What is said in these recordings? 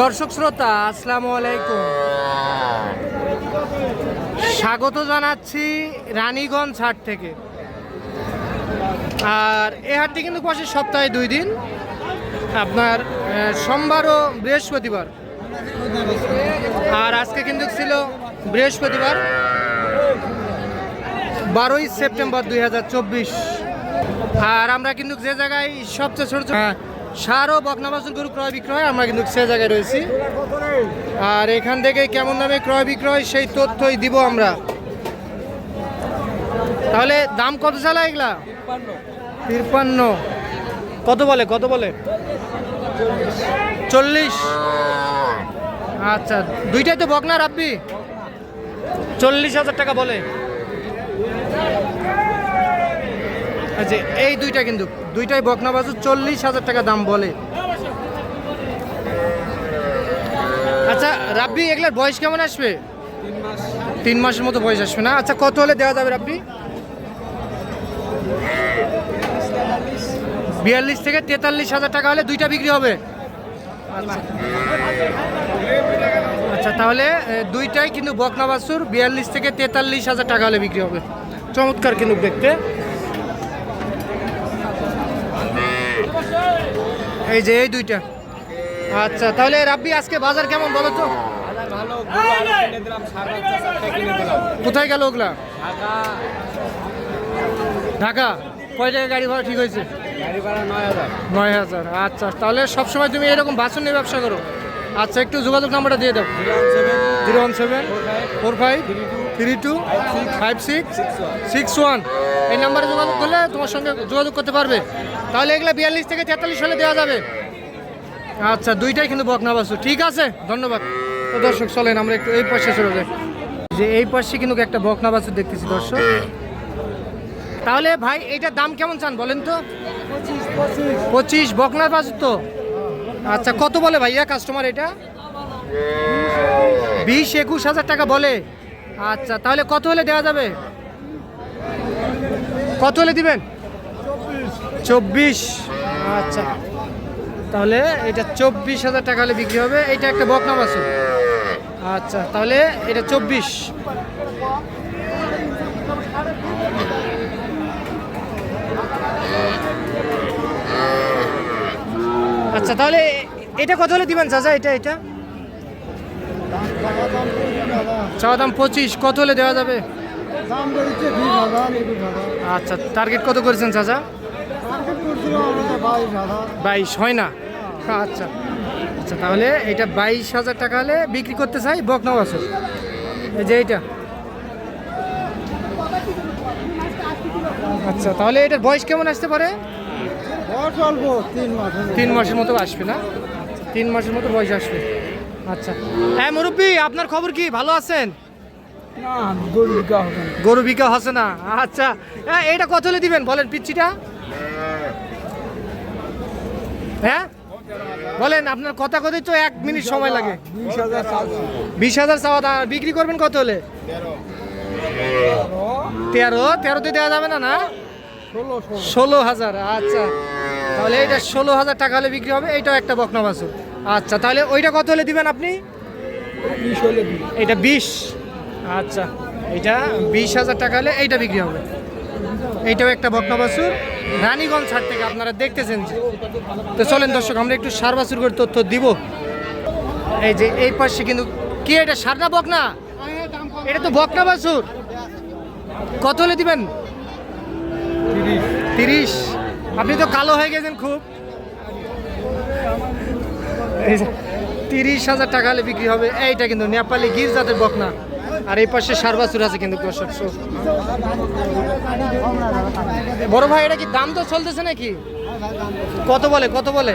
দর্শক শ্রোতা, আসসালামু আলাইকুম। স্বাগত জানাচ্ছি রানীগঞ্জ হাট থেকে। আর এ হাটটি কিন্তু বসে সপ্তাহে দুই দিন। আপনার সোমবার ও বৃহস্পতিবার। আর আজকে কিন্তু ছিল বৃহস্পতিবার, বারোই সেপ্টেম্বর দুই হাজার চব্বিশ। আর আমরা কিন্তু যে জায়গায় সবচেয়ে ছোট ছোট সার ও বকনাবাসন গরু ক্রয় বিক্রয়, আমরা কিন্তু সে জায়গায় রয়েছি। আর এখান থেকে কেমন দামে ক্রয় বিক্রয়, সেই তথ্যই দিব আমরা। তাহলে দাম কত চালা এগুলা? তিরপান্ন। কত বলে কত বলে? চল্লিশ। আচ্ছা দুইটাই তো বকনা রাব্বি চল্লিশ হাজার টাকা বলে। আচ্ছা এই দুইটা কিন্তু, দুইটাই বকনা বাজু চল্লিশ হাজার টাকা দাম বলে। আচ্ছা রাব্বি, এগুলার বয়স কেমন আসবে? তিন মাসের মতো বয়স আসবে না? আচ্ছা কত হলে দেওয়া যাবে রাব্বি? বিয়াল্লিশ থেকে তেতাল্লিশ হাজার টাকা হলে দুইটা বিক্রি হবে। আচ্ছা। তাহলে দুইটাই কিন্তু বকনা বাছুর বিয়াল্লিশ থেকে তেতাল্লিশ হাজার টাকা হলে বিক্রি হবে। চমৎকার কিন্তু দেখতে। এই যে এই দুইটা। আচ্ছা তাহলে রাব্বি আজকে বাজার কেমন বলো তো? কোথায় গেল ওগুলা? ঢাকা। কয় টাকা গাড়ি ভাড়া ঠিক হয়েছে? নয় হাজার। নয় হাজার আচ্ছা তাহলে সবসময় তুমি এরকম বাসন নিয়ে ব্যবসা করো। আচ্ছা একটু যোগাযোগ নাম্বারটা দিয়ে দাও। Zero one seven four five three two five six six one. এই নাম্বারে যোগাযোগ করলে তোমার সঙ্গে যোগাযোগ করতে পারবে। তাহলে এগুলো বিয়াল্লিশ থেকে তেতাল্লিশ হলে দেওয়া যাবে। আচ্ছা দুইটাই কিন্তু বকনা বাসু ঠিক আছে, ধন্যবাদ। তো দর্শক, চলেন, আমরা একটু এই পাশে চলে যাই। যে এই পাশে কিন্তু একটা বকনা বাসু দেখতেছি, দর্শক। তাহলে ভাই, এইটার দাম কেমন চান বলেন তো? পঁচিশ, বকনার বাসু তো। আচ্ছা কত বলে ভাইয়া কাস্টমার এটা? বিশ, একুশ হাজার টাকা বলে। আচ্ছা তাহলে কত হলে দেওয়া যাবে? কত হলে দিবেন? চব্বিশ। আচ্ছা তাহলে এটা চব্বিশ হাজার টাকা হলে বিক্রি হবে। এটা একটা বকনা বাসু আচ্ছা তাহলে এটা চব্বিশ। আচ্ছা তাহলে এটা কত হলে দিবেন, চাচা? এটা এটা? চাওয়া দাম পঁচিশ কত হলে দেওয়া যাবে? আচ্ছা টার্গেট কত করেছেন চাচা? বাইশ হয় না? আচ্ছা আচ্ছা তাহলে এটা বাইশ হাজার টাকা হলে বিক্রি করতে চাই বকনাও আছে এই যে এইটা। আচ্ছা তাহলে এটার বয়স কেমন আসতে পারে? তিন মাসের মতো আসবে না? তিন মাসের মতো বয়স আসবে। আচ্ছা। হ্যাঁ মুরব্বী আপনার খবর কি? ভালো আছেন? গরু বিকা হচ্ছে না। আচ্ছা। হ্যাঁ এইটা কত হলে দিবেন? বলেন পিচ্ছিটা। হ্যাঁ? বলেন আপনার কথা কথাই তো এক মিনিট সময় লাগে। বিশ হাজার চাওয়া বিক্রি করবেন কত হলে? তেরো। তেরোতে দেওয়া যাবে না না? ষোলো হাজার আচ্ছা। তাহলে এটা ষোলো হাজার টাকা হলে বিক্রি হবে। এইটাও একটা বকনা বাছুর। আচ্ছা তাহলে ওইটা কত হলে দিবেন আপনি? এটা বিশ। আচ্ছা এটা বিশ হাজার টাকা হলে এইটা বিক্রি হবে। এইটাও একটা বকনা বাছুর। রানীগঞ্জ হাট থেকে আপনারা দেখতেছেন যে। তো চলেন দর্শক আমরা একটু সার বাছুর করে তথ্য দিব। এই যে এই পাশে কিন্তু কি এটা সার না বকনা? এটা তো বকনা বাছুর। কত হলে দিবেন? তিরিশ। আপনি তো কালো হয়ে গেছেন খুব। তিরিশ হাজার টাকা হলে বিক্রি হবে। এইটা কিন্তু নেপালি গির জাতের বকনা। আর এই পাশে সারবাসুর আছে কিন্তু দর্শক বড় ভাই, এটা কি দাম তো চলতেছে নাকি? কত বলে কত বলে?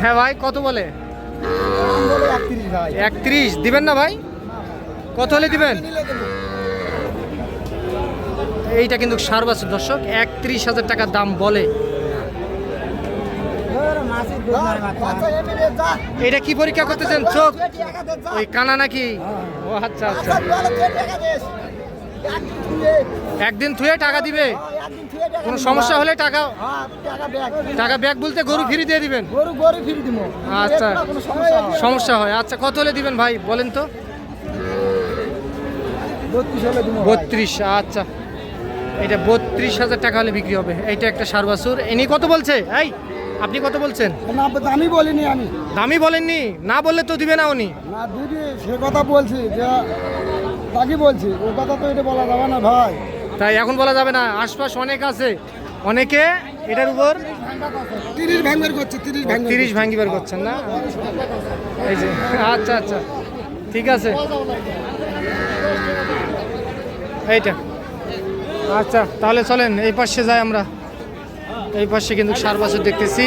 হ্যাঁ ভাই, কত বলে? একত্রিশ, দিবেন না ভাই? কত হলে দিবেন? এইটা কিন্তু সার বাছুর দর্শক, একত্রিশ হাজার টাকা দাম বলে। এটা কি পরীক্ষা করতেছেন? চোখ? ওই কানা নাকি? ও আচ্ছা আচ্ছা। একদিন থুয়ে টাকা দিবে? কোনো সমস্যা হলে টাকা টাকা ব্যাগ বলতে গরু ফ্রি দিয়ে দিবেন? আচ্ছা। সমস্যা হয়। আচ্ছা কত হলে দিবেন ভাই? বলেন তো। বত্রিশ আচ্ছা। এটা বত্রিশ হাজার টাকা হলে বিক্রি হবে। এইটা একটা সারবাসুর। এনি কত বলছে? এই আপনি কত বলছেন? না আমি বলিনি আমি। দামি বলেননি? না বললে তো দিবে না উনি। না দিদি সে কথা বলছি যে তাকে বলছি ও কথা তো এটা বলা যাবে না ভাই। তাই এখন বলা যাবে না আশপাশ অনেক আছে। অনেকে এটার উপর তিরিশ ভাঙবার করছে তিরিশ ভাঙবার তিরিশ ভাঙ্গিবার করছেন না? এই যে আচ্ছা আচ্ছা ঠিক আছে। এইটা। আচ্ছা তাহলে চলেন এই পাশে যাই আমরা। এই পাশে কিন্তু সার বছর দেখতেছি।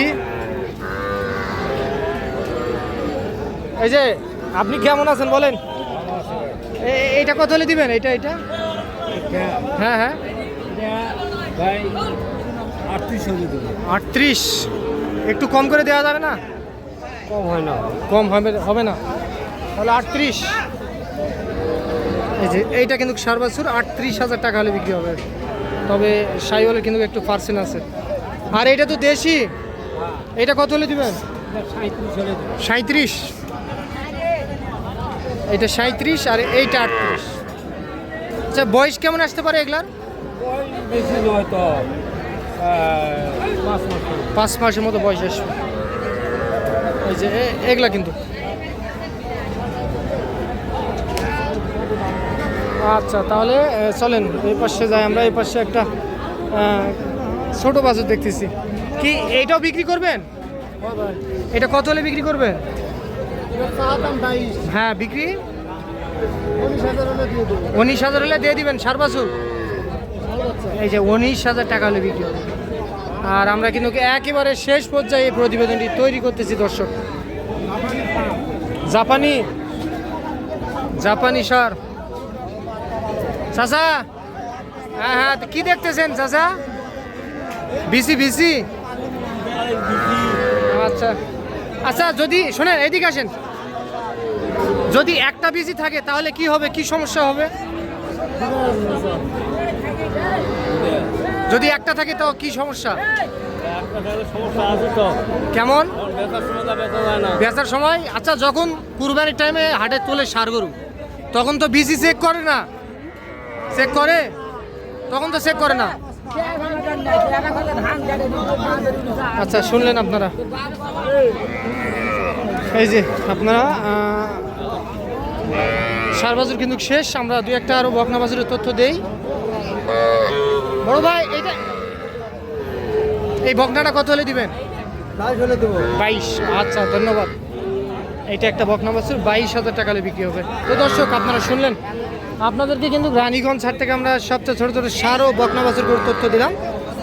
এই যে আপনি কেমন আছেন বলেন? এইটা কত হলে দিবেন? এইটা এইটা? হ্যাঁ হ্যাঁ। আটত্রিশ একটু কম করে দেওয়া যাবে না? কম হয় না। কম হবে হবে না। তাহলে আটত্রিশ। এই যে এইটা কিন্তু সার সারবাসুর আটত্রিশ হাজার টাকা হলে বিক্রি হবে। তবে সাইওয়ালের কিন্তু একটু পার্সেন্ট আছে। আর এটা তো দেশি। এটা কত হলে দিবেন? সাঁত্রিশ এটা সাঁত্রিশ আর এইটা আটত্রিশ। আচ্ছা বয়স কেমন আসতে পারে এগুলার? পাঁচ মাস মাসের মতো বয়স আসবে। এই যে এগুলা কিন্তু। আচ্ছা তাহলে চলেন, এই পাশে যাই আমরা, এই পাশে একটা ছোট বাজার দেখতেছি। কি এইটাও বিক্রি করবেন? এটা কত হলে বিক্রি করবেন হ্যাঁ বিক্রি? উনিশ হাজার হলে দিয়ে দিবেন সার বাছুর? এই যে উনিশ হাজার টাকা হলে বিক্রি হবে। আর আমরা কিন্তু একেবারে শেষ পর্যায়ে এই প্রতিবেদনটি তৈরি করতেছি দর্শক। জাপানি? জাপানি সার। চাচা? হ্যাঁ হ্যাঁ কি দেখতেছেন চাচা? বিসি বিসি। আচ্ছা। আচ্ছা যদি, শোনেন এদিকে আসেন। যদি একটা বিসি থাকে, তাহলে কি হবে? কি সমস্যা হবে? যদি একটা থাকে তো কি সমস্যা? কেমন? বেচার সময়? আচ্ছা যখন কুরবানির টাইমে হাটে তোলে সার গরু, তখন তো বিসি চেক করে না। চেক করে? তখন তো চেক করে না। আচ্ছা শুনলেন আপনারা? এই যে আপনারা সার বাজার কিন্তু শেষ। আমরা দু একটা আরও বকনা বাজারের তথ্য দেই। বড় ভাই এটা এই বকনাটা কত হলে দিবেন? বাইশ আচ্ছা ধন্যবাদ। এটা একটা বকনা বাছুর বাইশ হাজার টাকা হলে বিক্রি হবে। তো দর্শক আপনারা শুনলেন? আপনাদেরকে কিন্তু রানীগঞ্জ হাট থেকে আমরা সবচেয়ে ছোটো ছোটো সার ও বকনা বাছুর করে তথ্য দিলাম।